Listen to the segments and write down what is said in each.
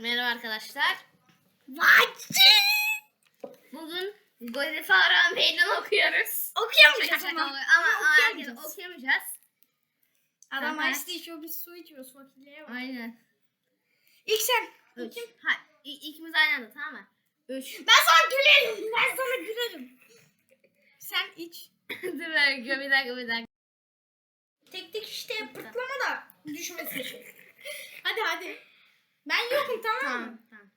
Merhaba arkadaşlar. Vacci. Bugün Godifara meydan okuyoruz. Okuyamayacağız ama. ama, ama okuyamayacağız. okuyamayacağız. Adam Aha. tea içiyor biz su içiyoruz fakirliğe bak. Aynen. İlk sen. Üç. Bakayım. Ha, ikimiz aynı anda tamam mı? Üç. Ben sana gülerim. Ben sana gülerim. Sen iç. Dur bir dakika bir dakika bir dakika. Tek tek işte pırtlama da düşmesin. Yokum tamam mı? Tamam tamam.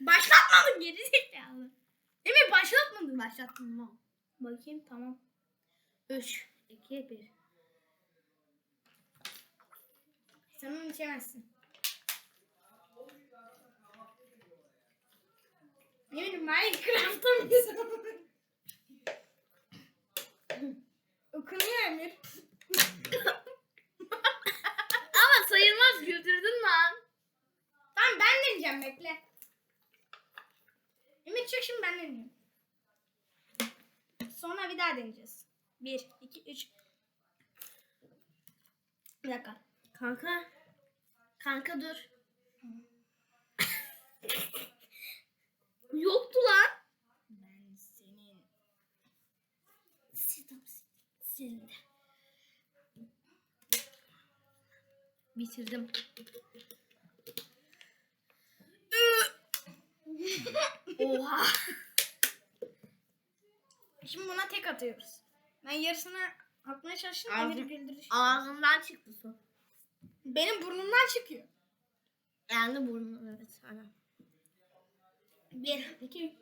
Başlatmadın geri zekalı. Emir başlatmadın. Başlattım mı? Bakayım tamam. Üç. iki, bir. Sen onu içemezsin. Emir Minecraft'ta mısın? Okunuyor Emir. Ama sayılmaz güldürdün lan. Tamam ben deneyeceğim bekle. Emir çık şimdi ben deneyeyim. Sonra bir daha deneyeceğiz. Bir, iki, üç. Bir dakika. Kanka. Kanka dur. Yoktu lan. Ben senin Sildi. Bitirdim. Oha. Şimdi buna tek atıyoruz. Ben yarısını atmaya çalıştım. Ağzı- Emir'i güldürüş. Ağzımdan çıktı su. Benim burnumdan çıkıyor. Yani burnum evet aynen. Bir, iki,